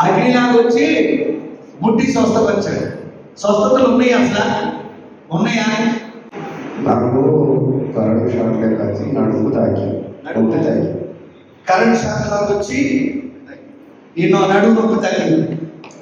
అగ్నిలాగా వచ్చి ముట్టి స్వస్థపరిచాడు. స్వస్థతలు ఉన్నాయి అసలు? ఉన్నాయా? నాకు కరెంట్ షాక్ వచ్చి నడుము తాకి నొప్పి తాకి. కరెంట్ శాఖలోకి వచ్చి నిన్ను నడుము నొప్పి తగ్గింది.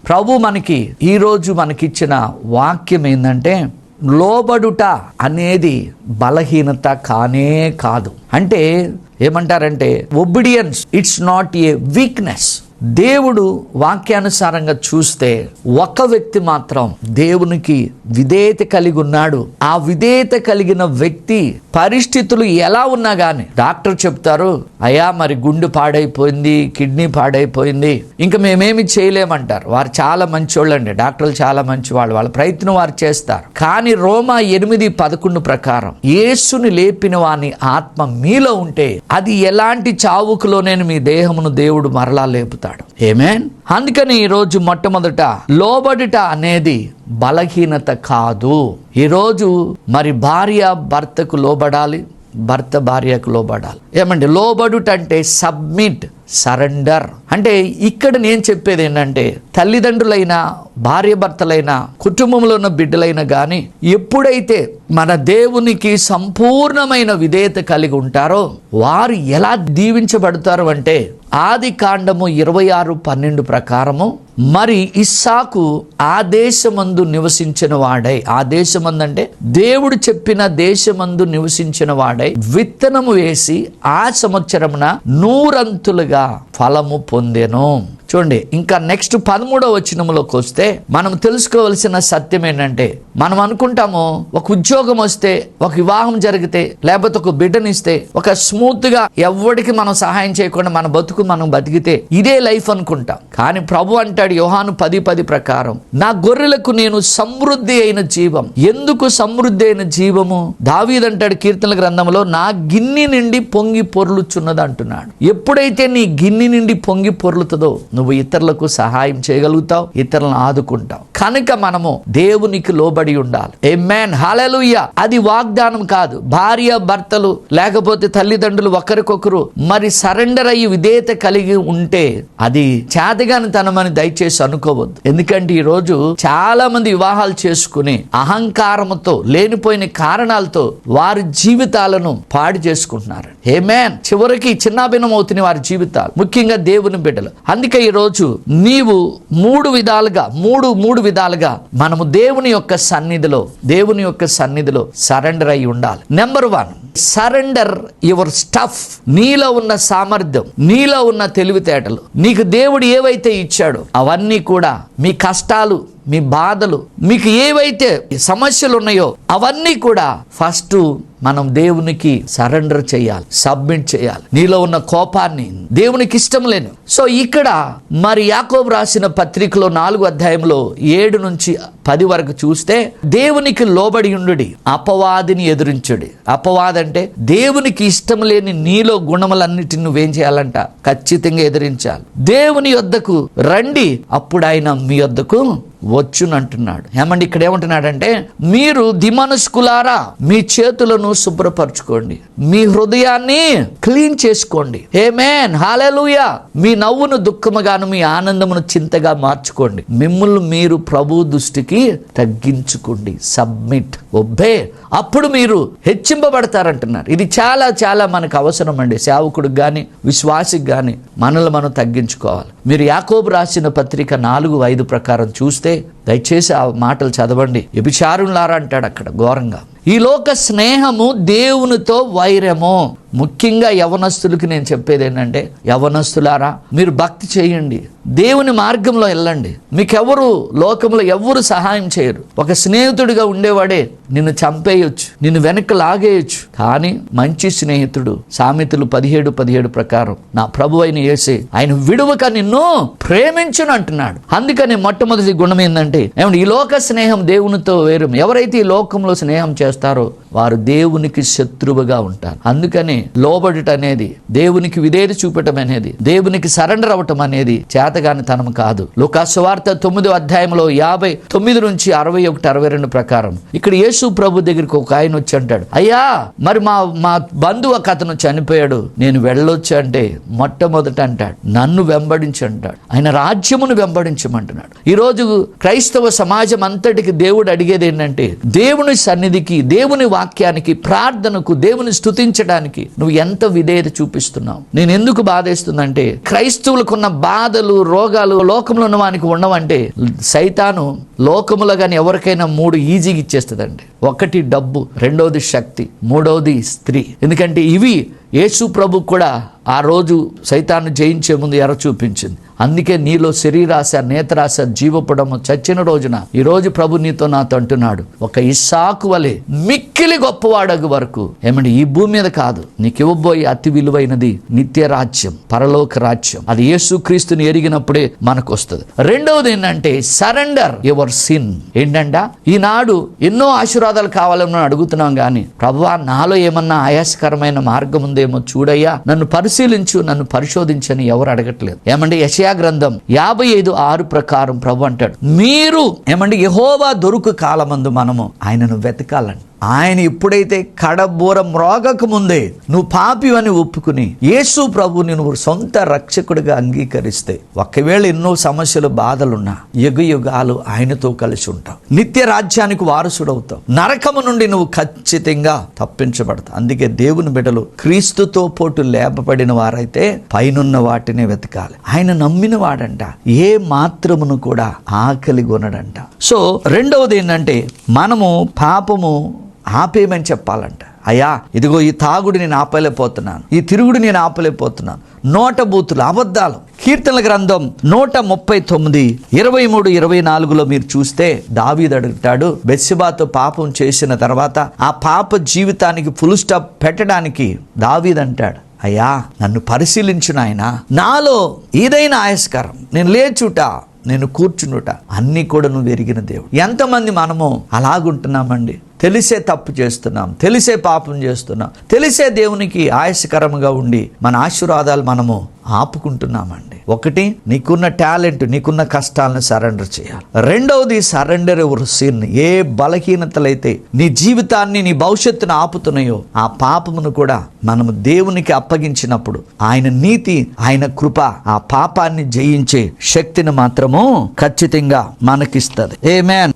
ప్రభు మనకి ఈరోజు మనకిచ్చిన వాక్యం ఏంటంటే లోబడుట అనేది బలహీనత కానే కాదు. అంటే ఏమంటారంటే obedience it's not a weakness దేవుడు వాక్యానుసారంగా చూస్తే ఒక వ్యక్తి మాత్రం దేవునికి విధేయత కలిగి ఉన్నాడు. ఆ విధేయత కలిగిన వ్యక్తి పరిస్థితులు ఎలా ఉన్నా కానీ డాక్టర్ చెప్తారు అయ్యా మరి గుండె పాడైపోయింది కిడ్నీ పాడైపోయింది ఇంకా మేమేమి చేయలేమంటారు. వారు చాలా మంచోళ్ళు డాక్టర్లు చాలా మంచి వాళ్ళు వాళ్ళ ప్రయత్నం వారు చేస్తారు. కానీ రోమా ఎనిమిది పదకొండు ప్రకారం యేసుని లేపిన వాని ఆత్మ మీలో ఉంటే అది ఎలాంటి చావుకులోనే మీ దేహమును దేవుడు మరలా లేపుతాడు. ఏమేన్ అందుకని ఈరోజు మొట్టమొదట లోబడిట అనేది బలహీనత కాదు. ఈరోజు మరి భార్య భర్తకు లోబడాలి భర్త భార్యకు లోబడాలి. ఏమండి? లోబడుట అంటే సబ్మిట్ సరెండర్. అంటే ఇక్కడ నేను చెప్పేది ఏంటంటే తల్లిదండ్రులైనా భార్య భర్తలైనా కుటుంబంలో ఉన్న బిడ్డలైనా కానీ ఎప్పుడైతే మన దేవునికి సంపూర్ణమైన విధేయత కలిగి ఉంటారో వారు ఎలా దీవించబడతారు అంటే ఆది కాండము ఇరవై ఆరు పన్నెండు ప్రకారము మరి ఇస్సాకు ఆ దేశమందు నివసించిన వాడై ఆ దేశమందు అంటే దేవుడు చెప్పిన దేశమందు నివసించిన వాడై విత్తనము వేసి ఆ సంవత్సరమున నూరంతులుగా ఫలము పొందెను. చూడండి ఇంకా నెక్స్ట్ పదమూడవ వచ్చినములోకి వస్తే మనం తెలుసుకోవలసిన సత్యం ఏంటంటే మనం అనుకుంటాము ఒక ఉద్యోగం వస్తే ఒక వివాహం జరిగితే లేకపోతే ఒక బిడ్డనిస్తే ఒక స్మూత్గా ఎవరికి మనం సహాయం చేయకుండా మన బతుకు మనం బతికితే ఇదే లైఫ్ అనుకుంటాం. కానీ ప్రభు అంటాడు యోహాను పది పది ప్రకారం నా గొర్రెలకు నేను సమృద్ధి అయిన జీవం. ఎందుకు సమృద్ధి అయిన జీవము? దావీదంటాడు కీర్తనల గ్రంథంలో నా గిన్నె నిండి పొంగి పొర్లుచున్నది అంటున్నాడు. ఎప్పుడైతే నీ గిన్నె నిండి పొంగి పొర్లుతుందో నువ్వు ఇతరులకు సహాయం చేయగలుగుతావు ఇతరులను ఆదుకుంటావు. కనుక మనము దేవునికి లోబడి ఉండాలి. ఏ మ్యాన్ హాలలుయ్య అది వాగ్దానం కాదు. భార్య భర్తలు లేకపోతే తల్లిదండ్రులు ఒకరికొకరు మరి సరెండర్ అయ్యి విధేయత కలిగి ఉంటే అది చేతగాని తనమని దయచేసి అనుకోవద్దు. ఎందుకంటే ఈ రోజు చాలా మంది వివాహాలు చేసుకుని అహంకారముతో లేనిపోయిన కారణాలతో వారి జీవితాలను పాడు చేసుకుంటున్నారు. ఏ మ్యాన్ చివరికి చిన్నాభిన్నం అవుతున్న వారి జీవితాలు. ముఖ్యంగా దేవుని బిడ్డలు. అందుకే ఈరోజు నీవు మూడు విధాలుగా మూడు మూడు విధాలుగా మనము దేవుని యొక్క సన్నిధిలో దేవుని యొక్క సన్నిధిలో సరెండర్ అయి ఉండాలి. Number one surrender your stuff. నీలో ఉన్న సామర్థ్యం నీలో ఉన్న తెలివితేటలు. నీకు దేవుడు ఏవైతే ఇచ్చాడో అవన్నీ కూడా మీ కష్టాలు మీ బాధలు మీకు ఏవైతే సమస్యలు ఉన్నాయో అవన్నీ కూడా ఫస్ట్ మనం దేవునికి సరెండర్ చేయాలి సబ్మిట్ చేయాలి. నీలో ఉన్న కోపాన్ని దేవునికి ఇష్టం లేను. సో ఇక్కడ మరి యాకోబు రాసిన పత్రికలో నాలుగు అధ్యాయంలో ఏడు నుంచి పది వరకు చూస్తే దేవునికి లోబడి ఉండుడి అపవాదిని ఎదురించుడి. అపవాది అంటే దేవునికి ఇష్టం లేని నీలో గుణములన్నిటిని నువ్వేం చేయాలంట? ఖచ్చితంగా ఎదిరించాలి. దేవుని యొద్దకు రండి అప్పుడు ఆయన మీ యొద్దకు వచ్చునంటున్నాడు. ఏమండి ఇక్కడ ఏమంటున్నాడంటే మీరు దిమనస్కులారా మీ చేతులను శుభ్రపరచుకోండి. మీ హృదయాన్ని క్లీన్ చేసుకోండి. ఏమేన్ హాలూయా మీ నవ్వును దుఃఖముగాను మీ ఆనందమును చింతగా మార్చుకోండి. మిమ్మల్ని మీరు ప్రభు దృష్టికి తగ్గించుకోండి. సబ్మిట్. ఒబ్బే. అప్పుడు మీరు హెచ్చింపబడతారంటున్నారు. ఇది చాలా చాలా మనకు అవసరం అండి సేవకుడికి కానీ విశ్వాసికి కానీ మనల్ని మనం తగ్గించుకోవాలి. మీరు యాకోబు రాసిన పత్రిక నాలుగు ఐదు ప్రకారం చూస్తే దయచేసి ఆ మాటలు చదవండి. వ్యభిచారులారా అంటాడు అక్కడ ఘోరంగా. ఈ లోక స్నేహము దేవునితో వైరము. ముఖ్యంగా యవనస్తులకి నేను చెప్పేది ఏంటంటే యవనస్తులారా మీరు భక్తి చేయండి. దేవుని మార్గంలో వెళ్ళండి. మీకెవరు లోకంలో ఎవరు సహాయం చేయరు. ఒక స్నేహితుడిగా ఉండేవాడే నిన్ను చంపేయొచ్చు నిన్ను వెనక్కి లాగేయచ్చు. కానీ మంచి స్నేహితుడు సామెతలు పదిహేడు పదిహేడు ప్రకారం నా ప్రభు అయిన యేసే ఆయన విడువక నిన్ను ప్రేమించును అంటున్నాడు. అందుకని మొట్టమొదటి గుణం ఏంటంటే ఏమంటే ఈ లోక స్నేహం దేవునితో వేరు. ఎవరైతే ఈ లోకంలో స్నేహం చేస్తారో వారు దేవునికి శత్రువుగా ఉంటారు. అందుకని లోబడుట అనేది దేవునికి విధేయత చూపటం అనేది దేవునికి సరెండర్ అవటం అనేది చేతగాని తనం కాదు. లోకాసువార్త తొమ్మిదో అధ్యాయంలో యాభై తొమ్మిది నుంచి అరవై ఒకటి అరవై రెండు ప్రకారం ఇక్కడ యేసు ప్రభు దగ్గరికి ఒక ఆయన వచ్చి అంటాడు అయ్యా మరి మా మా బంధువు ఒక అతను చనిపోయాడు నేను వెళ్ళొచ్చు? అంటే మొట్టమొదట అంటాడు నన్ను వెంబడించి అంటాడు. ఆయన రాజ్యమును వెంబడించమంటున్నాడు. ఈరోజు క్రైస్తవ సమాజం అంతటికి దేవుడు అడిగేది ఏంటంటే దేవుని సన్నిధికి దేవుని వాక్యానికి ప్రార్థనకు దేవుని స్థుతించడానికి నువ్వు ఎంత విధేయత చూపిస్తున్నావు? నేను ఎందుకు బాధేస్తుందంటే క్రైస్తవులకున్న బాధలు రోగాలు లోకంలో ఉన్న వానికి ఉండవంటే సైతాను లోకములో కానీ ఎవరికైనా మూడు ఈజీగా ఇచ్చేస్తుందండి. ఒకటి డబ్బు రెండవది శక్తి మూడవది స్త్రీ. ఎందుకంటే ఇవి యేసు ప్రభు కూడా ఆ రోజు సైతాన్ని జయించే ముందు ఎర చూపించింది. అందుకే నీలో శరీరాశ నేత్రాశ జీవపడము చచ్చిన రోజున ఈ రోజు ప్రభు నీతో నాతో అంటున్నాడు. ఒక ఇస్సాకు వలె మిక్కిలి గొప్పవాడగు వరకు ఏమండి ఈ భూమి మీద కాదు. నీకు ఇవ్వబోయే అతి విలువైనది నిత్య రాజ్యం పరలోక రాజ్యం. అది యేసుక్రీస్తుని ఎరిగినప్పుడే మనకు వస్తుంది రెండవది ఏంటంటే సరెండర్ యువర్ సిన్. ఏంటంట? ఈనాడు ఎన్నో ఆశీర్వాదాలు కావాలని అడుగుతున్నాం కానీ ప్రభు నాలో ఏమన్నా ఆయాసకరమైన మార్గం ఉంది ఉందేమో చూడయ్యా నన్ను పరిశీలించు నన్ను పరిశోధించని ఎవరు అడగట్లేదు. ఏమంటే యశయా గ్రంథం యాభై ఐదు ఆరు ప్రకారం ప్రభు అంటాడు మీరు ఏమంటే యహోవా దొరుకు కాలమందు మనము ఆయనను వెతకాలండి. ఆయన ఎప్పుడైతే కడబూర మ్రోగక ముందే నువ్వు పాపి అని ఒప్పుకుని యేసు ప్రభుని నువ్వు సొంత రక్షకుడిగా అంగీకరిస్తే ఒకవేళ ఎన్నో సమస్యలు బాధలున్నా యుగ యుగాలు ఆయనతో కలిసి ఉంటావు. నిత్య రాజ్యానికి వారసుడవుతావు. నరకము నుండి నువ్వు ఖచ్చితంగా తప్పించబడతావు. అందుకే దేవుని బిడ్డలు క్రీస్తుతో పోటు లేపబడిన వారైతే పైనున్న వాటినే వెతకాలి. ఆయన నమ్మిన వాడంట. ఏ మాత్రమును కూడా ఆకలి కొనడంట. సో రెండవది ఏంటంటే మనము పాపము ఆపేయమని చెప్పాలంట. అయ్యా ఇదిగో ఈ తాగుడు నేను ఆపలేకపోతున్నాను. ఈ తిరుగుడు నేను ఆపలేకపోతున్నాను. నోట బూతులు అబద్ధాలు. కీర్తనల గ్రంథం నూట ముప్పై తొమ్మిది ఇరవై మూడు ఇరవై నాలుగులో మీరు చూస్తే దావీద్ అడుగుతాడు బెస్సిబాతో పాపం చేసిన తర్వాత ఆ పాప జీవితానికి ఫుల్ స్టాప్ పెట్టడానికి దావీద్ అంటాడు. అయ్యా నన్ను పరిశీలించు నాయన. నాలో ఏదైనా ఆయస్కరం. నేను లేచుట నేను కూర్చునుట అన్నీ కూడా నువ్వు ఎరిగిన దేవుడు. ఎంతమంది మనము అలాగుంటున్నామండి. తెలిసే తప్పు చేస్తున్నాం తెలిసే పాపం చేస్తున్నాం తెలిసే దేవునికి ఆయాసకరంగా ఉండి మన ఆశీర్వాదాలు మనము ఆపుకుంటున్నామండి. ఒకటి నీకున్న టాలెంట్ నీకున్న కష్టాలను సరెండర్ చేయాలి. రెండవది సరెండర్ ఎవరు? సిన్ ఏ బలహీనతలైతే నీ జీవితాన్ని నీ భవిష్యత్తును ఆపుతున్నాయో ఆ పాపమును కూడా మనము దేవునికి అప్పగించినప్పుడు ఆయన నీతి ఆయన కృప ఆ పాపాన్ని జయించే శక్తిని మాత్రము ఖచ్చితంగా మనకిస్తుంది. Amen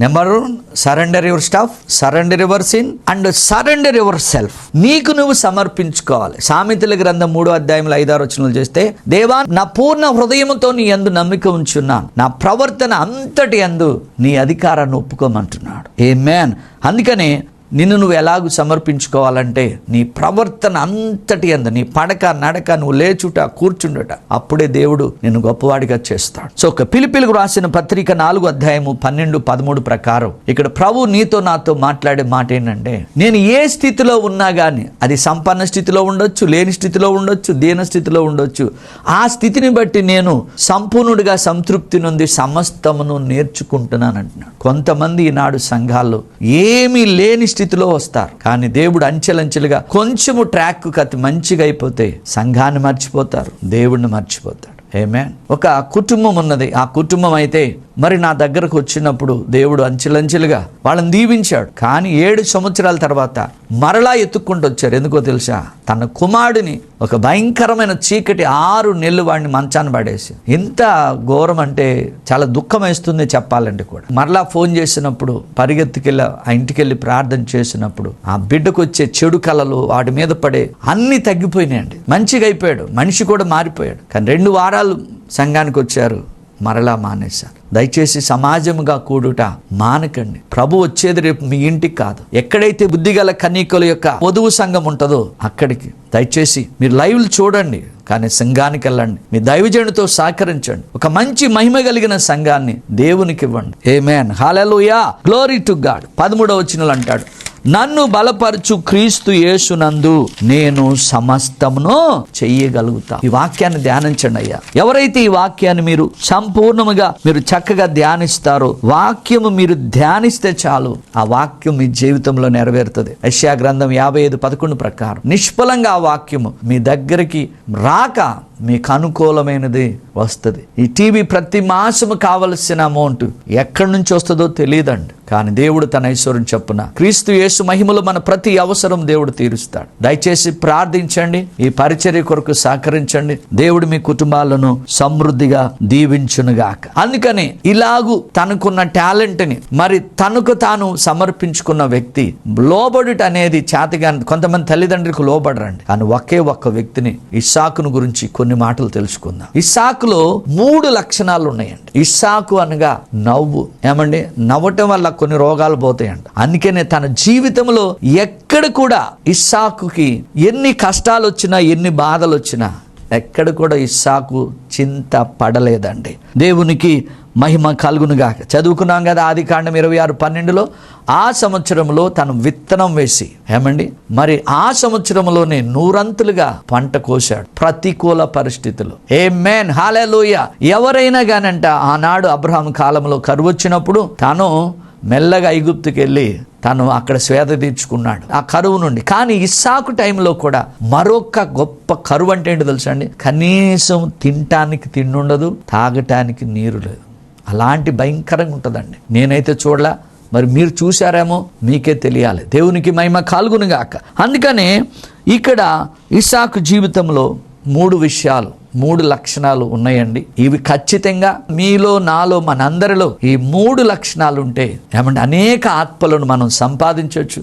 number surrender your stuff surrender your sin and surrender yourself నీకు నువ్వు సమర్పించుకోవాలి. సామెతల గ్రంథం మూడో అధ్యాయంలో ఐదారు వచనాలు చేస్తే దేవా నా పూర్ణ హృదయముతో నీ ఎందు నమ్మిక ఉంచున్నాను. నా ప్రవర్తన అంతటి యందు నీ అధికారాన్ని ఒప్పుకోమంటున్నాడు. ఏ మ్యాన్ అందుకనే నిన్ను నువ్వు ఎలాగూ సమర్పించుకోవాలంటే నీ ప్రవర్తన అంతటి అంద నీ పడక నడక నువ్వు లేచుట కూర్చుండుట అప్పుడే దేవుడు నిన్ను గొప్పవాడిగా చేస్తాడు. సో ఒక పిలిపిలకు రాసిన పత్రిక నాలుగు అధ్యాయము పన్నెండు పదమూడు ప్రకారం ఇక్కడ ప్రభు నీతో నాతో మాట్లాడే మాట ఏంటంటే నేను ఏ స్థితిలో ఉన్నా కానీ అది సంపన్న స్థితిలో ఉండొచ్చు లేని స్థితిలో ఉండొచ్చు దీన స్థితిలో ఉండొచ్చు ఆ స్థితిని బట్టి నేను సంపూర్ణుడిగా సంతృప్తి నుండి సమస్తమును నేర్చుకుంటున్నాను అంటున్నాడు కొంతమంది ఈనాడు సంఘాల్లో ఏమీ లేని స్థితిలో వస్తారు. కానీ దేవుడు అంచెలంచెలుగా కొంచెము ట్రాక్ కత్తి మంచిగా అయిపోతే సంఘాన్ని మర్చిపోతారు దేవుడిని మర్చిపోతాడు. ఏమే ఒక కుటుంబం ఉన్నది. ఆ కుటుంబం అయితే మరి నా దగ్గరకు వచ్చినప్పుడు దేవుడు అంచెలంచెలుగా వాళ్ళని దీవించాడు. కానీ ఏడు సంవత్సరాల తర్వాత మరలా ఎత్తుక్కుంటూ వచ్చారు. ఎందుకో తెలుసా? తన కుమారుడిని ఒక భయంకరమైన చీకటి ఆరు నెలలు వాడిని మంచాన్ని పడేసి. ఇంత ఘోరం అంటే చాలా దుఃఖం వేస్తుంది చెప్పాలంటే కూడా. మరలా ఫోన్ చేసినప్పుడు పరిగెత్తుకెళ్ళి ఆ ఇంటికెళ్ళి ప్రార్థన చేసినప్పుడు ఆ బిడ్డకు వచ్చే చెడు కళలు వాటి మీద పడే అన్ని తగ్గిపోయినాయండి. మంచిగా అయిపోయాడు. మనిషి కూడా మారిపోయాడు. కానీ రెండు వారాలు సంఘానికి వచ్చారు. మరలా మానేశారు. దయచేసి సమాజముగా కూడుట మానకండి. ప్రభు వచ్చేది రేపు మీ ఇంటికి కాదు. ఎక్కడైతే బుద్ధిగల కన్యకల యొక్క వధువు సంఘం ఉంటుందో అక్కడికి. దయచేసి మీరు లైవ్లు చూడండి కానీ సంఘానికి వెళ్ళండి. మీ దైవజనుడితో సహకరించండి. ఒక మంచి మహిమ కలిగిన సంఘాన్ని దేవునికి ఇవ్వండి. Amen hallelujah glory to God పదమూడవ వచ్చినలు అంటాడు. నన్ను బలపరచు క్రీస్తు యేసునందు నేను సమస్తమును చెయ్యగలుగుతా. ఈ వాక్యాన్ని ధ్యానించండి అయ్యా. ఎవరైతే ఈ వాక్యాన్ని మీరు సంపూర్ణముగా మీరు చక్కగా ధ్యానిస్తారో వాక్యము మీరు ధ్యానిస్తే చాలు ఆ వాక్యం మీ జీవితంలో నెరవేరుతుంది. యశ్యా గ్రంథం యాభై ఐదు పదకొండు ప్రకారం నిష్ఫలంగా ఆ వాక్యము మీ దగ్గరికి రాక మీకు అనుకూలమైనది వస్తుంది. ఈ టీవీ ప్రతి మాసము కావలసిన అమౌంట్ ఎక్కడి నుంచి వస్తుందో తెలియదండి. కానీ దేవుడు తన ఐశ్వర్యం చెప్పున క్రీస్తు యేసు మహిమలు మన ప్రతి అవసరం దేవుడు తీరుస్తాడు. దయచేసి ప్రార్థించండి. ఈ పరిచర్య కొరకు సహకరించండి. దేవుడు మీ కుటుంబాలను సమృద్ధిగా దీవించునుగాక. అందుకని ఇలాగు తనకున్న టాలెంట్ని మరి తనకు తాను సమర్పించుకున్న వ్యక్తి లోబడుట అనేది చేతగా కొంతమంది తల్లిదండ్రులకు లోబడరండి. కానీ ఒకే ఒక్క వ్యక్తిని ఇస్సాకును గురించి కొన్ని కొన్ని మాటలు తెలుసుకుందాం. ఇస్సాకులో మూడు లక్షణాలు ఉన్నాయండి ఇస్సాకు అనగా నవ్వు. ఏమండి? నవ్వటం వల్ల కొన్ని రోగాలు పోతాయంట. అందుకనే తన జీవితంలో ఎక్కడ కూడా ఇస్సాకుకి ఎన్ని కష్టాలు వచ్చినా ఎన్ని బాధలు వచ్చినా ఎక్కడ కూడా ఇస్సాకు చింత పడలేదండి. దేవునికి మహిమ కలుగునుగా చదువుకున్నాం కదా ఆది కాండం ఇరవై ఆరు పన్నెండులో ఆ సంవత్సరంలో తను విత్తనం వేసి ఏమండి? మరి ఆ సంవత్సరంలోనే నూరంతులుగా పంట కోశాడు ప్రతికూల పరిస్థితులు. ఏ మేన్ హాలలోయ ఎవరైనా కానంట ఆనాడు అబ్రహాం కాలంలో కరువు వచ్చినప్పుడు తను మెల్లగా ఐగుప్తుకి వెళ్ళి తను అక్కడ స్వేద తీర్చుకున్నాడు ఆ కరువు నుండి. కానీ ఇస్సాకు టైంలో కూడా మరొక గొప్ప కరువు అంటే ఏంటో తెలుసా అండి? కనీసం తినటానికి తిండి ఉండదు తాగటానికి నీరు లేదు. అలాంటి భయంకరంగా ఉంటుందండి. నేనైతే చూడలా మరి మీరు చూశారేమో మీకే తెలియాలి. దేవునికి మహిమ కాల్గునుగాక అందుకనే ఇక్కడ ఇసాకు జీవితంలో మూడు విషయాలు మూడు లక్షణాలు ఉన్నాయండి. ఇవి ఖచ్చితంగా మీలో నాలో మనందరిలో ఈ మూడు లక్షణాలు ఉంటే ఏమంటే అనేక ఆత్మలను మనం సంపాదించవచ్చు.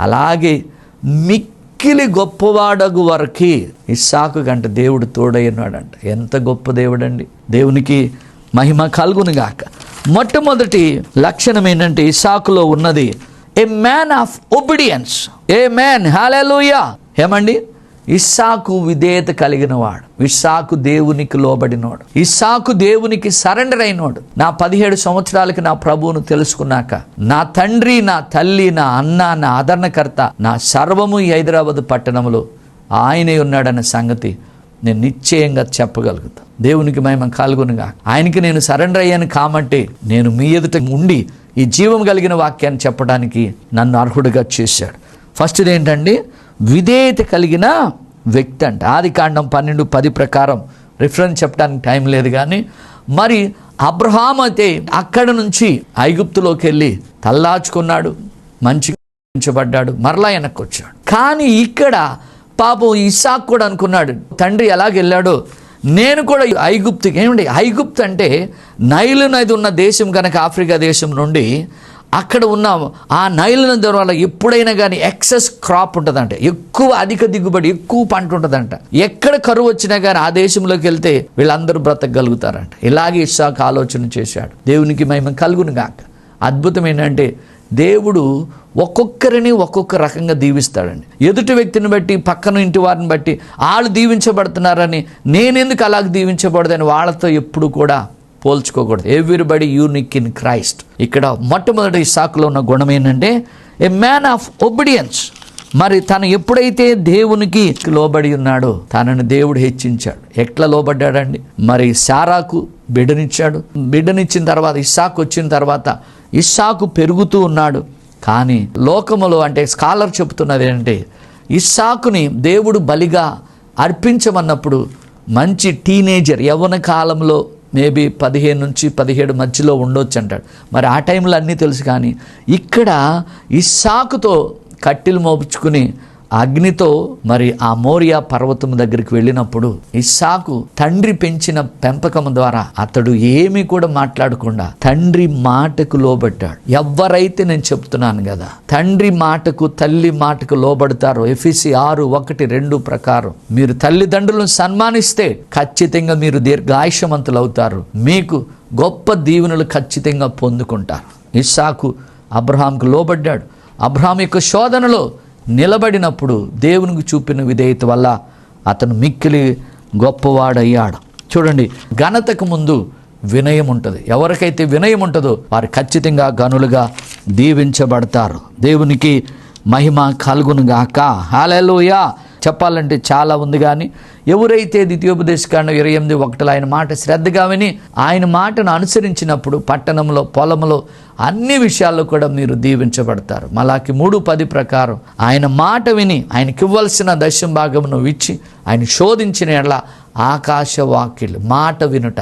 అలాగే మిక్కిలి గొప్పవాడగు వరకు ఇస్సాకు గంట దేవుడు తోడైనాడంట ఎంత గొప్ప దేవుడండి. దేవునికి మహిమ కలుగునుగాక. మొట్టమొదటి లక్షణం ఏంటంటే ఇసాకులో ఉన్నది a man of obedience amen hallelujah ఏమండి? ఇస్సాకు విధేయత కలిగినవాడు. ఇస్సాకు దేవునికి లోబడినోడు. ఇస్సాకు దేవునికి సరెండర్ అయినోడు. నా పదిహేడు సంవత్సరాలకి నా ప్రభువును తెలుసుకున్నాక నా తండ్రి నా తల్లి నా అన్న నా ఆదరణకర్త నా సర్వము ఈ హైదరాబాద్ పట్టణంలో ఆయనే ఉన్నాడన్న సంగతి నేను నిశ్చయంగా చెప్పగలుగుతా. దేవునికి మహిమ కలుగునుగా. ఆయనకి నేను సరెండర్ అయ్యాను కాబట్టి నేను మీ ఎదుట ఉండి ఈ జీవం కలిగిన వాక్యాన్ని చెప్పడానికి నన్ను అర్హుడిగా చేశాడు. ఫస్ట్ ఏంటండి? విధేయత కలిగిన వ్యక్తి అంట. ఆది కాండం పన్నెండు పది ప్రకారం రిఫరెన్స్ చెప్పడానికి టైం లేదు కానీ మరి అబ్రహాం అయితే అక్కడ నుంచి ఐగుప్తులోకి వెళ్ళి తల్లాచుకున్నాడు మంచి ఉంచబడ్డాడు మరలా వెనక్కి వచ్చాడు. కానీ ఇక్కడ పాపం ఇసాక్ కూడా అనుకున్నాడు తండ్రి ఎలాగెళ్ళాడో నేను కూడా ఐగుప్తుకి ఏమండి? ఐగుప్తు అంటే నైలు నది ఉన్న దేశం కనుక ఆఫ్రికా దేశం నుండి అక్కడ ఉన్న ఆ నైలను ద్వారా ఎప్పుడైనా కానీ ఎక్సెస్ క్రాప్ ఉంటుందంట. ఎక్కువ అధిక దిగుబడి ఎక్కువ పంట ఉంటుందంట. ఎక్కడ కరువు వచ్చినా కానీ ఆ దేశంలోకి వెళ్తే వీళ్ళందరూ బ్రతకగలుగుతారంట. ఇలాగే ఇస్సాకు ఆలోచన చేశాడు. దేవునికి మహిమ కలుగును గాక. అద్భుతం ఏంటంటే దేవుడు ఒక్కొక్కరిని ఒక్కొక్క రకంగా దీవిస్తాడండి. ఎదుటి వ్యక్తిని బట్టి పక్కన ఇంటి వారిని బట్టి వాళ్ళు దీవించబడుతున్నారని నేనెందుకు అలాగ దీవించబడదని వాళ్ళతో ఎప్పుడు కూడా పోల్చుకోకూడదు. ఎవ్రీబడి యూనిక్ ఇన్ క్రైస్ట్ ఇక్కడ మొట్టమొదటి సాకులో ఉన్న గుణం ఏంటంటే ఏ మ్యాన్ ఆఫ్ ఒబిడియన్స్ మరి తను ఎప్పుడైతే దేవునికి లోబడి ఉన్నాడో తనని దేవుడు హెచ్చించాడు. ఎట్లా లోబడ్డాడండి? మరి సారాకు బిడ్డనిచ్చాడు. బిడ్డనిచ్చిన తర్వాత ఇస్సాకు వచ్చిన తర్వాత ఇస్సాకు పెరుగుతూ ఉన్నాడు. కానీ లోకములో అంటే స్కాలర్ చెప్తున్నది ఏంటంటే ఇస్సాకుని దేవుడు బలిగా అర్పించమన్నప్పుడు మంచి టీనేజర్ యవ్వన కాలంలో మేబీ పదిహేను నుంచి పదిహేడు మధ్యలో ఉండొచ్చు అంటాడు. మరి ఆ టైంలో అన్నీ తెలుసు కానీ ఇక్కడ ఇస్సాకుతో కట్టెలు మోపుచుకుని అగ్నితో మరి ఆ మోరియా పర్వతం దగ్గరికి వెళ్ళినప్పుడు ఇస్సాకు తండ్రి పెంచిన పెంపకం ద్వారా అతడు ఏమీ కూడా మాట్లాడకుండా తండ్రి మాటకు లోబడ్డాడు. ఎవరైతే నేను చెప్తున్నాను కదా తండ్రి మాటకు తల్లి మాటకు లోబడతారో ఎఫిసి ఆరు ఒకటి రెండు ప్రకారం మీరు తల్లిదండ్రులను సన్మానిస్తే ఖచ్చితంగా మీరు దీర్ఘాయుషమంతులు అవుతారు మీకు గొప్ప దీవెనలు ఖచ్చితంగా పొందుకుంటారు. ఇస్సాకు అబ్రహాంకు లోబడ్డాడు. అబ్రహాం యొక్క శోధనలో నిలబడినప్పుడు దేవునికి చూపిన విధేయత వల్ల అతను మిక్కిలి గొప్పవాడయ్యాడు. చూడండి ఘనతకు ముందు వినయం ఉంటుంది. ఎవరికైతే వినయం ఉంటుందో వారు ఖచ్చితంగా గనులుగా దీవించబడతారు. దేవునికి మహిమ కలుగునుగాక. హాలెలూయా చెప్పాలంటే చాలా ఉంది కానీ ఎవరైతే ద్వితీయోపదేశకాండం ఇరవై ఎనిమిది ఒకటిలో ఆయన మాట శ్రద్ధగా విని ఆయన మాటను అనుసరించినప్పుడు పట్టణంలో పొలంలో అన్ని విషయాల్లో కూడా మీరు దీవించబడతారు. మలాకి మూడు పది ప్రకారం ఆయన మాట విని ఆయనకి ఇవ్వాల్సిన దశం భాగమును ఇచ్చి ఆయన శోధించిన ఎడల ఆకాశ వాక్యులు మాట వినుట.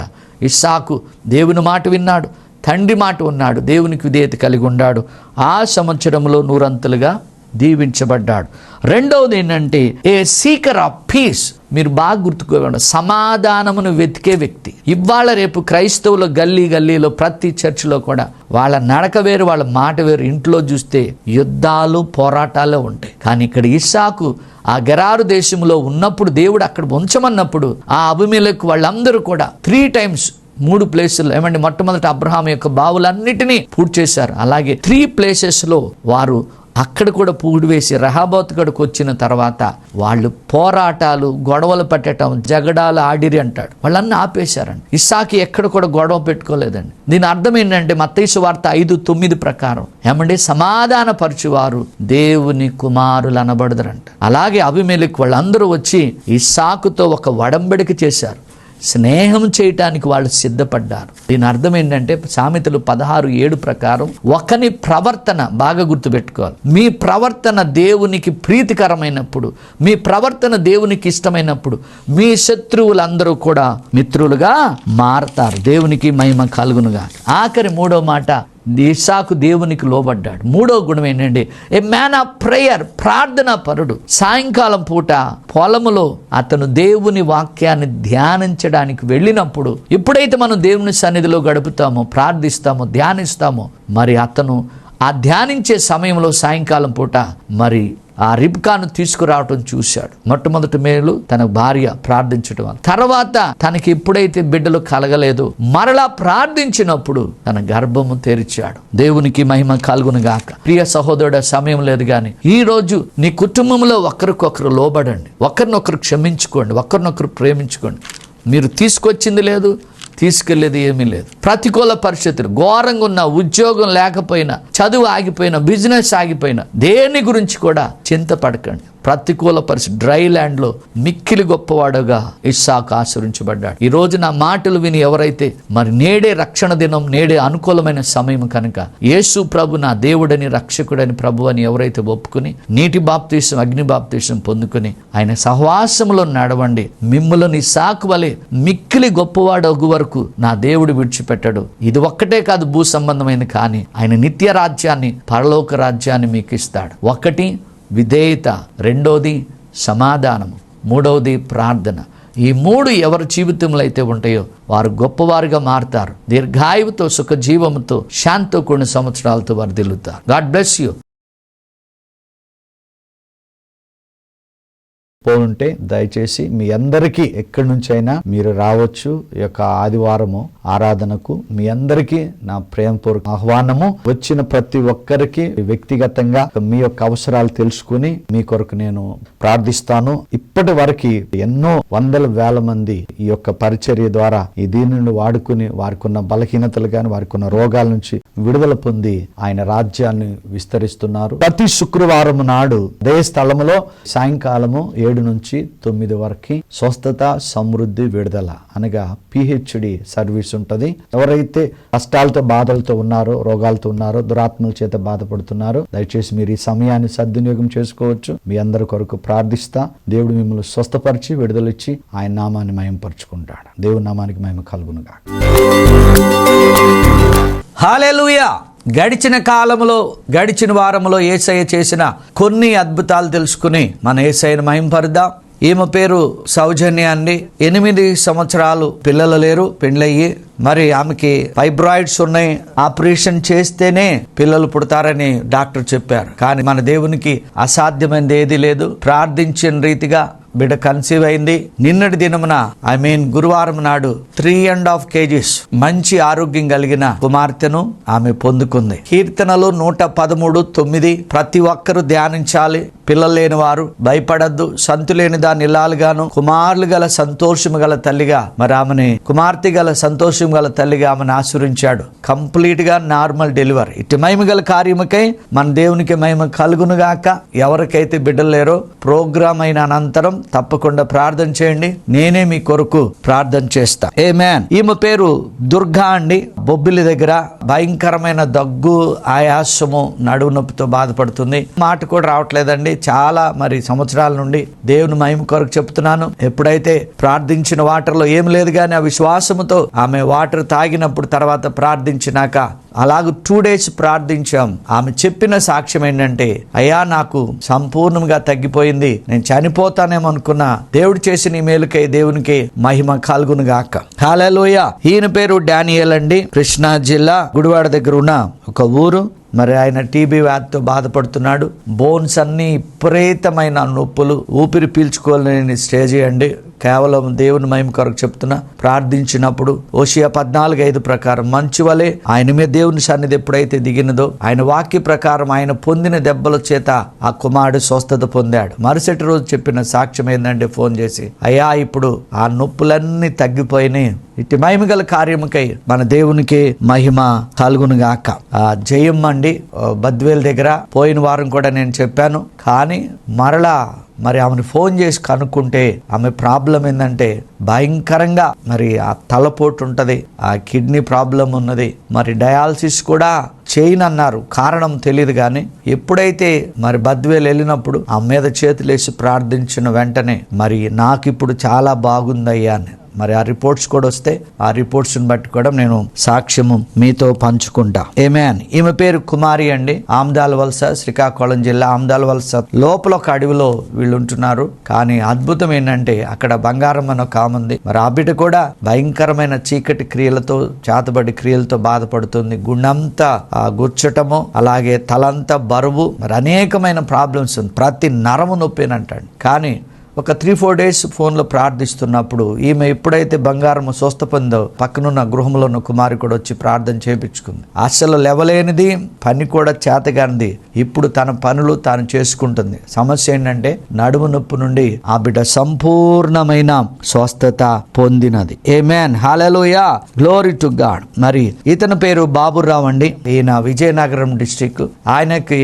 ఇస్సాకు దేవుని మాట విన్నాడు తండ్రి మాట ఉన్నాడు దేవునికి విధేయత కలిగి ఉన్నాడు ఆ సంవత్సరంలో నూరంతులుగా దీవించబడ్డాడు. రెండవది ఏంటంటే ఏ సీకర్ ఆఫ్ పీస్ మీరు బాగా గుర్తుకోవాలి సమాధానమును వెతికే వ్యక్తి. ఇవాళ రేపు క్రైస్తవుల గల్లీ గల్లీలో ప్రతి చర్చిలో కూడా వాళ్ళ నడక వేరు వాళ్ళ మాట వేరు. ఇంట్లో చూస్తే యుద్ధాలు పోరాటాలే ఉంటాయి. కానీ ఇక్కడ ఇస్సాకు ఆ గెరారు దేశంలో ఉన్నప్పుడు దేవుడు అక్కడ ఉంచమన్నప్పుడు ఆ అభిమేలకు వాళ్ళందరూ కూడా త్రీ టైమ్స్ మూడు ప్లేసులు ఏమండి మొట్టమొదటి అబ్రహాం యొక్క బావులన్నిటినీ పూర్తి చేశారు. అలాగే త్రీ ప్లేసెస్లో వారు అక్కడ కూడా పూడి వేసి రహాబోత్ గడికి వచ్చిన తర్వాత వాళ్ళు పోరాటాలు గొడవలు పెట్టడం జగడాలు ఆడిరి అంటాడు. వాళ్ళన్నీ ఆపేశారండి. ఇస్సాకి ఎక్కడ కూడా గొడవ పెట్టుకోలేదండి. దీని అర్థం ఏంటంటే మత్తైసు వార్త ఐదు తొమ్మిది ప్రకారం. ఏమండి? సమాధానపరచువారు దేవుని కుమారులు అనబడదరంట. అలాగే అభిమేలికి వాళ్ళందరూ వచ్చి ఇస్సాకుతో ఒక వడంబడిక చేశారు. స్నేహం చేయటానికి వాళ్ళు సిద్ధపడ్డారు. దీని అర్థం ఏంటంటే సామెతలు పదహారు ఏడు ప్రకారం ఒకని ప్రవర్తన బాగా గుర్తుపెట్టుకోవాలి. మీ ప్రవర్తన దేవునికి ప్రీతికరమైనప్పుడు మీ ప్రవర్తన దేవునికి ఇష్టమైనప్పుడు మీ శత్రువులందరూ కూడా మిత్రులుగా మారతారు. దేవునికి మహిమ కలుగునుగా ఆఖరి మూడో మాట ఇసాకు దేవునికి లోబడ్డాడు. మూడో గుణం ఏంటంటే ఏ మ్యాన్ ఆఫ్ ప్రేయర్ ప్రార్థనా పరుడు. సాయంకాలం పూట పొలములో అతను దేవుని వాక్యాన్ని ధ్యానించడానికి వెళ్ళినప్పుడు ఎప్పుడైతే మనం దేవుని సన్నిధిలో గడుపుతామో ప్రార్థిస్తామో ధ్యానిస్తామో మరి అతను ఆ ధ్యానించే సమయంలో సాయంకాలం పూట మరి ఆ రిబ్కాను తీసుకురావటం చూశాడు. మొట్టమొదటి మేలు తన భార్య ప్రార్థించడం వల్ల. తర్వాత తనకి ఎప్పుడైతే బిడ్డలు కలగలేదు మరలా ప్రార్థించినప్పుడు తన గర్భము తెరిచాడు. దేవునికి మహిమ కలుగునుగాక. ప్రియ సహోదరుడు సమయం లేదు కానీ ఈ రోజు నీ కుటుంబంలో ఒకరికొకరు లోబడండి. ఒకరినొకరు క్షమించుకోండి. ఒకరినొకరు ప్రేమించుకోండి. మీరు తీసుకొచ్చింది లేదు తీసుకెళ్ళేది ఏమీ లేదు. ప్రతికూల పరిస్థితులు ఘోరంగా ఉన్న ఉద్యోగం లేకపోయినా చదువు ఆగిపోయినా బిజినెస్ ఆగిపోయినా దేని గురించి కూడా చింతపడకండి ప్రతికూల పరిస్థితి. డ్రై ల్యాండ్లో మిక్కిలి గొప్పవాడుగా ఇస్సాక్ ఆశ్రయించబడ్డాడు ఈ రోజు నా మాటలు విని ఎవరైతే మరి నేడే రక్షణ దినం నేడే అనుకూలమైన సమయం కనుక యేసు ప్రభు నా దేవుడని రక్షకుడని ప్రభు అని ఎవరైతే ఒప్పుకుని నీటి బాప్తీసం అగ్ని బాప్తీసం పొందుకుని ఆయన సహవాసంలో నడవండి. మిమ్మల్ని సాకు వలె మిక్కిలి గొప్పవాడగు వరకు నా దేవుడు విడిచిపెట్టడు. ఇది ఒక్కటే కాదు భూ సంబంధమైనది కానీ ఆయన నిత్య రాజ్యాన్ని పరలోక రాజ్యాన్ని మీకు ఇస్తాడు ఒకటి విధేయత రెండోది సమాధానము మూడవది ప్రార్థన. ఈ మూడు ఎవరి జీవితంలో అయితే ఉంటాయో వారు గొప్పవారుగా మారుతారు. దీర్ఘాయువుతో సుఖజీవంతో శాంతో శాంతితో సంవత్సరాలతో వారు దిల్లుతారు గాడ్ బ్లెస్ యూ. పోనుంటే దయచేసి మీ అందరికీ ఎక్కడి నుంచైనా మీరు రావచ్చు ఈ యొక్క ఆదివారము ఆరాధనకు. మీ అందరికీ నా ప్రేమపూర్వక ఆహ్వానము. వచ్చిన ప్రతి ఒక్కరికి వ్యక్తిగతంగా మీ యొక్క అవసరాలు తెలుసుకుని మీ కొరకు నేను ప్రార్థిస్తాను. ఇప్పటి వరకు ఎన్నో వందల వేల మంది ఈ యొక్క పరిచర్య ద్వారా ఈ దీనిని వాడుకుని వారికి ఉన్న బలహీనతలు కానీ వారికి ఉన్న రోగాల నుంచి విడుదల పొంది ఆయన రాజ్యాన్ని విస్తరిస్తున్నారు. ప్రతి శుక్రవారం నాడు అదే స్థలములో సాయంకాలము ఏడు నుంచి తొమ్మిది వరకు స్వస్థత సమృద్ధి విడుదల అనగా పిహెచ్డి సర్వీస్ ఉంటుంది. ఎవరైతే కష్టాలతో బాధలతో ఉన్నారో రోగాలతో ఉన్నారో దురాత్మల చేత బాధపడుతున్నారో దయచేసి మీరు ఈ సమయాన్ని సద్వినియోగం చేసుకోవచ్చు. మీ అందరి కొరకు ప్రార్థిస్తా. దేవుడు మిమ్మల్ని స్వస్థపరిచి విడుదలిచ్చి ఆయన నామాన్ని మయంపరుచుకుంటాడు దేవుడి నామానికి మేము కలుగునుగా హాలెలుయా! గడిచిన కాలంలో గడిచిన వారంలో ఏసయ్య చేసిన కొన్ని అద్భుతాలు తెలుసుకుని మన ఏసయ్యను మహింపరుద్దాం. ఈమె పేరు సౌజన్య అండి. ఎనిమిది సంవత్సరాలు పిల్లలు లేరు పెండ్లయ్యి. మరి ఆమెకి ఫైబ్రాయిడ్స్ ఉన్నాయి. ఆపరేషన్ చేస్తేనే పిల్లలు పుడతారని డాక్టర్ చెప్పారు. కానీ మన దేవునికి అసాధ్యమైనది ఏది లేదు. ప్రార్థించిన రీతిగా బిడ్డ కన్సీవ్ అయింది. నిన్నటి దినమున ఐ మీన్ గురువారం నాడు త్రీ అండ్ హాఫ్ కేజీస్ మంచి ఆరోగ్యం కలిగిన కుమార్తెను ఆమె పొందుకుంది. కీర్తనలు నూట పదమూడు తొమ్మిది ప్రతి ఒక్కరూ ధ్యానించాలి. పిల్లలు లేని వారు భయపడద్దు. సంతు లేని దాని ఇల్లాలుగాను కుమారులు గల సంతోషము గల తల్లిగా మరి ఆమెని కుమార్తె గల సంతోషం గల తల్లిగా ఆమెను ఆశ్రయించాడు. కంప్లీట్గా నార్మల్ డెలివరీ. ఇటు మహిమ గల కార్యముకై మన దేవునికి మహిమ కలుగునుగాక ఎవరికైతే బిడ్డలు లేరో ప్రోగ్రామ్ అయిన అనంతరం తప్పకుండా ప్రార్థన చేయండి. నేనే మీ కొరకు ప్రార్థన చేస్తా. ఏ మ్యాన్ ఈమె పేరు దుర్గా అండి. బొబ్బిలి దగ్గర భయంకరమైన దగ్గు ఆయాసము నడువు నొప్పితో బాధపడుతుంది. మాట కూడా రావట్లేదండి. చాలా మరి సంవత్సరాల నుండి దేవుని మహిమ కొరకు చెప్తున్నాను. ఎప్పుడైతే ప్రార్థించిన వాటర్లో ఏం లేదు కానీ ఆ విశ్వాసముతో ఆమె వాటర్ తాగినప్పుడు తర్వాత ప్రార్థించినాక అలాగ టూ డేస్ ప్రార్థించాం. ఆమె చెప్పిన సాక్ష్యం ఏంటంటే అయ్యా నాకు సంపూర్ణంగా తగ్గిపోయింది. నేను చనిపోతానేమో అనుకున్నా. దేవుడు చేసిన ఈ మేలుకై దేవునికి మహిమ కలుగును గాక. హాలలోయ ఈయన పేరు డానియల్ అండి. కృష్ణా జిల్లా గుడివాడ దగ్గర ఉన్న ఒక ఊరు. మరి ఆయన టీబీ వ్యాధితో బాధపడుతున్నాడు. బోన్స్ అన్ని విపరీతమైన నొప్పులు. ఊపిరి పీల్చుకోలేని స్టేజ్ అండి. కేవలం దేవుని మహిమ కొరకు చెప్తున్నా. ప్రార్థించినప్పుడు ఓషియా పద్నాలుగు ఐదు ప్రకారం మంచి వలె ఆయన మీద దేవుని సన్నిధి ఎప్పుడైతే దిగినదో ఆయన వాక్య ప్రకారం ఆయన పొందిన దెబ్బల చేత ఆ కుమారుడు స్వస్థత పొందాడు. మరుసటి రోజు చెప్పిన సాక్ష్యం ఏంటంటే ఫోన్ చేసి అయ్యా ఇప్పుడు ఆ నొప్పులన్నీ తగ్గిపోయినాయి. ఇటు మహిమ గల కార్యముకై మన దేవునికి మహిమ కలుగునుగాక. ఆ జయం అండి. ఆ బద్వేల్ దగ్గర పోయిన వారం కూడా నేను చెప్పాను. కానీ మరలా మరి ఆమెను ఫోన్ చేసి కనుక్కుంటే ఆమె ప్రాబ్లం ఏంటంటే భయంకరంగా మరి ఆ తలపోటు ఉంటుంది ఆ కిడ్నీ ప్రాబ్లం ఉన్నది. మరి డయాలసిస్ కూడా చేయనన్నారు. కారణం తెలియదు కానీ ఎప్పుడైతే మరి బద్వేలు వెళ్ళినప్పుడు ఆ మీద చేతులేసి ప్రార్థించిన వెంటనే మరి నాకు ఇప్పుడు చాలా బాగుందయ్యా అని మరి ఆ రిపోర్ట్స్ కూడా వస్తే ఆ రిపోర్ట్స్ని బట్టి కూడా నేను సాక్ష్యము మీతో పంచుకుంటా. ఏమేన్ ఈమె పేరు కుమారి అండి. ఆమ్దాల వలస శ్రీకాకుళం జిల్లా ఆమ్దాల వలస. లోపల ఒక అడవిలో వీళ్ళు ఉంటున్నారు. కానీ అద్భుతం ఏంటంటే అక్కడ బంగారం అని ఒక ఉంది. మరి ఆ బిడ్డ కూడా భయంకరమైన చీకటి క్రియలతో చేతబడి క్రియలతో బాధపడుతుంది. గుండంతా ఆ గుచ్చటము అలాగే తలంతా బరువు మరి అనేకమైన ప్రాబ్లమ్స్ ఉంది. ప్రతి నరము నొప్పినంటండి కానీ ఒక త్రీ ఫోర్ డేస్ ఫోన్లో ప్రార్థిస్తున్నప్పుడు ఈమె ఎప్పుడైతే బంగారం స్వస్థ పొందో పక్కనున్న గృహంలో ఉన్న కుమారి కూడా వచ్చి ప్రార్థన చేపించుకుంది అసలు లెవలేనిది పని కూడా చేతగానిది. ఇప్పుడు తన పనులు తాను చేసుకుంటుంది. సమస్య ఏంటంటే నడుము నొప్పి నుండి ఆ బిడ్డ సంపూర్ణమైన స్వస్థత పొందినది. Amen hallelujah glory to God మరి ఇతని పేరు బాబురావు అండి. ఈయన విజయనగరం డిస్టిక్ ఆయనకి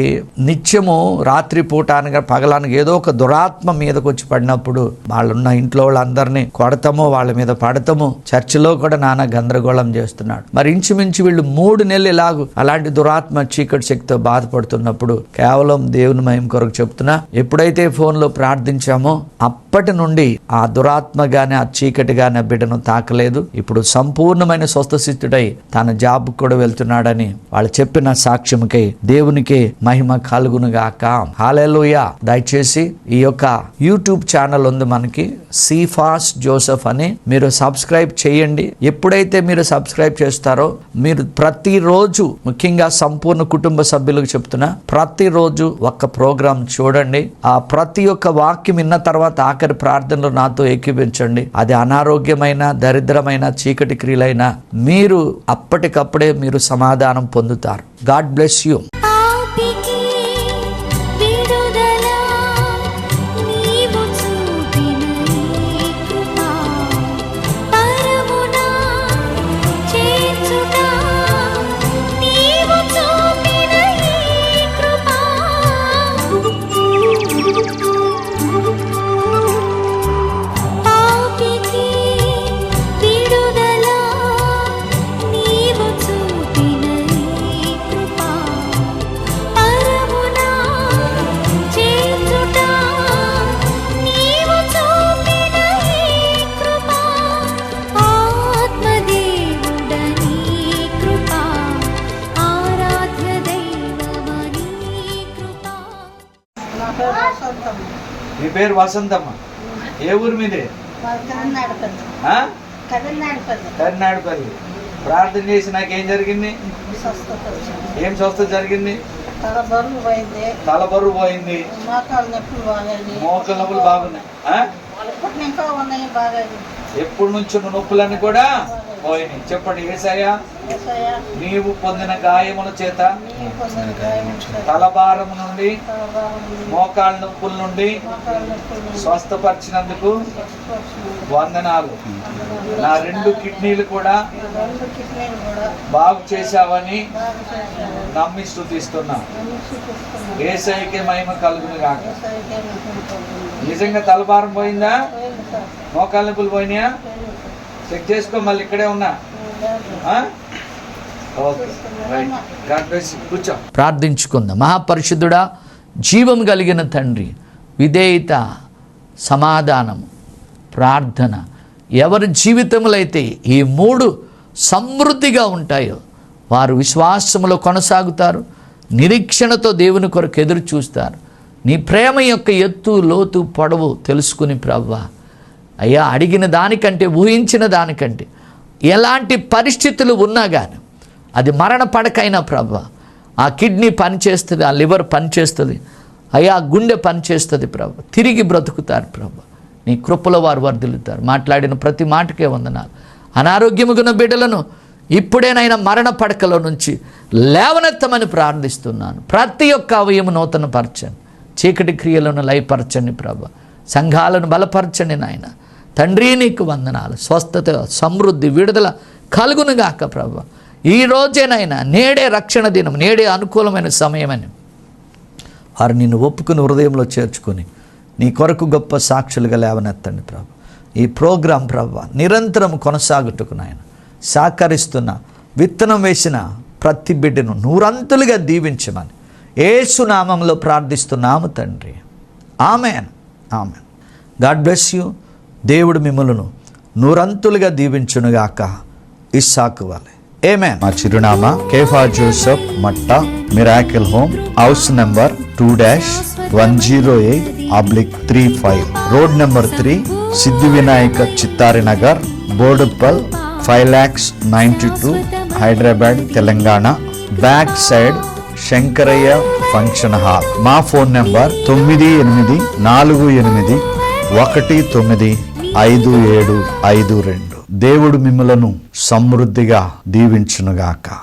నిత్యము రాత్రి పూట అనగా పగలానికి ఏదో ఒక దురాత్మ మీదకి వచ్చి పడినప్పుడు వాళ్ళున్న ఇంట్లో వాళ్ళందరినీ కొడతాము వాళ్ళ మీద పడతాము చర్చిలో కూడా నానా గందరగోళం చేస్తున్నాడు. మరి ఇంచుమించు వీళ్ళు మూడు నెలలు ఇలాగు అలాంటి దురాత్మ చీకటి శక్తితో బాధపడుతున్నప్పుడు కేవలం దేవుని మహిమ కొరకు చెప్తున్నా ఎప్పుడైతే ఫోన్లో ప్రార్థించామో అప్పటి నుండి ఆ దురాత్మ గాని ఆ చీకటి గాని ఆ బిడ్డను తాకలేదు. ఇప్పుడు సంపూర్ణమైన స్వస్థసిద్ధుడై తన జాబ్ కూడా వెళ్తున్నాడని వాళ్ళు చెప్పిన సాక్ష్యముకై దేవునికి మహిమ కలుగునుగాక. హాలెలూయ. దయచేసి ఈ యొక్క యూట్యూబ్ ఛానల్ ఉంది మనకి సిఫాస్ జోసెఫ్ అని. మీరు సబ్స్క్రైబ్ చేయండి. ఎప్పుడైతే మీరు సబ్స్క్రైబ్ చేస్తారో మీరు ప్రతిరోజు ముఖ్యంగా సంపూర్ణ కుటుంబ సభ్యులకు చెప్తున్నా ప్రతిరోజు ఒక్క ప్రోగ్రాం చూడండి. ఆ ప్రతి ఒక్క వాక్యం విన్న తర్వాత ఆఖరి ప్రార్థనలు నాతో ఏకీపించండి అది అనారోగ్యమైన దరిద్రమైన చీకటి క్రియలైన మీరు అప్పటికప్పుడే మీరు సమాధానం పొందుతారు. God bless you. వసంతమ్మ? ఏ ఊరు మీదే? ఆ? కర్నాటపల్లి ప్రార్థన చేసి నాకేం జరిగింది? ఏం స్వస్థ జరిగింది? తల బరువు పోయింది. తల బరువు పోయింది. మోకాలు నొప్పులు బాగాయి మోకల నొప్పులు బాగున్నాయి. ఉన్నాయి నుంచి ఉన్న నొప్పులన్నీ కూడా పోయినాయి చెప్పండి ఏసయ్యా నీవు పొందిన గాయముల చేత తలభారం నుండి. మోకాళ్ళ నొప్పుల నుండి. స్వస్థపరిచినందుకు వందనాలు నా రెండు కిడ్నీలు కూడా బాగు చేశావని నమ్మి స్థుతిస్తున్నా ఏసైకే మహిమ కలుగును కలుగును. నిజంగా తలభారం పోయిందా మోకాళ్ళ నొప్పులు పోయినాయా. చెక్ చేసుకో మళ్ళీ ఇక్కడే ఉన్నా. కూర్చో. ప్రార్థించుకుందాం. మహాపరిశుద్ధుడా జీవం కలిగిన తండ్రి విధేయత సమాధానం ప్రార్థన ఎవరి జీవితంలో అయితే ఈ మూడు సమృద్ధిగా ఉంటాయో వారు విశ్వాసములో కొనసాగుతారు నిరీక్షణతో దేవుని కొరకు ఎదురు చూస్తారు. నీ ప్రేమ యొక్క ఎత్తు లోతు పొడవు తెలుసుకుని ప్రవ్వా అయ్యా అడిగిన దానికంటే ఊహించిన దానికంటే ఎలాంటి పరిస్థితులు ఉన్నా కానీ అది మరణ పడకైనా ప్రభ ఆ కిడ్నీ పనిచేస్తుంది ఆ లివర్ పనిచేస్తుంది అయ్యా ఆ గుండె పనిచేస్తుంది ప్రభ తిరిగి బ్రతుకుతారు ప్రభ. నీ కృపలో వారు వర్ధిల్లుతారు. మాట్లాడిన ప్రతి మాటకే వందనాలు. అనారోగ్యముగున్న బిడ్డలను ఇప్పుడేనైనా మరణ పడకలో నుంచి లేవనెత్తమని ప్రార్థిస్తున్నాను. ప్రతి ఒక్క అవయము నూతన పరచండి చీకటి క్రియలను లయపరచండి ప్రభ. సంఘాలను బలపరచండి నాయన. తండ్రి నీకు వందనాలు. స్వస్థత సమృద్ధి విడుదల కలుగునుగాక ప్రభ. ఈ రోజేనైనా నేడే రక్షణ దినం నేడే అనుకూలమైన సమయమని. వారు నిన్ను ఒప్పుకుని హృదయంలో చేర్చుకొని నీ కొరకు గొప్ప సాక్షులుగా లేవనెత్తండి ప్రభు. ఈ ప్రోగ్రాం ప్రభు నిరంతరం కొనసాగుటకు నాయన. సహకరిస్తున్న విత్తనం వేసిన ప్రతి బిడ్డను నూరంతులుగా దీవించమని. ఏసునామంలో ప్రార్థిస్తున్నాము తండ్రి. Amen. Amen. God bless you. దేవుడు మిమ్మలను నూరంతులుగా దీవించునుగాక. ఇస్సాకు వలె ఏమే మా చిరునామా Kepha Joseph Matta miracle home house number two dash one zero eight oblique three five. Road number three Siddhi Vinayaka Chittari Nagar Boduppal five lakhs ninety two Hyderabad Telangana. Back side Shankaraiah function hall. మా phone number తొమ్మిది ఎనిమిది నాలుగు ఎనిమిది ఒకటి తొమ్మిది. ఐదు ఏడు ఐదు రెండు. దేవుడు మిమ్మలను సమృద్ధిగా దీవించునుగాక.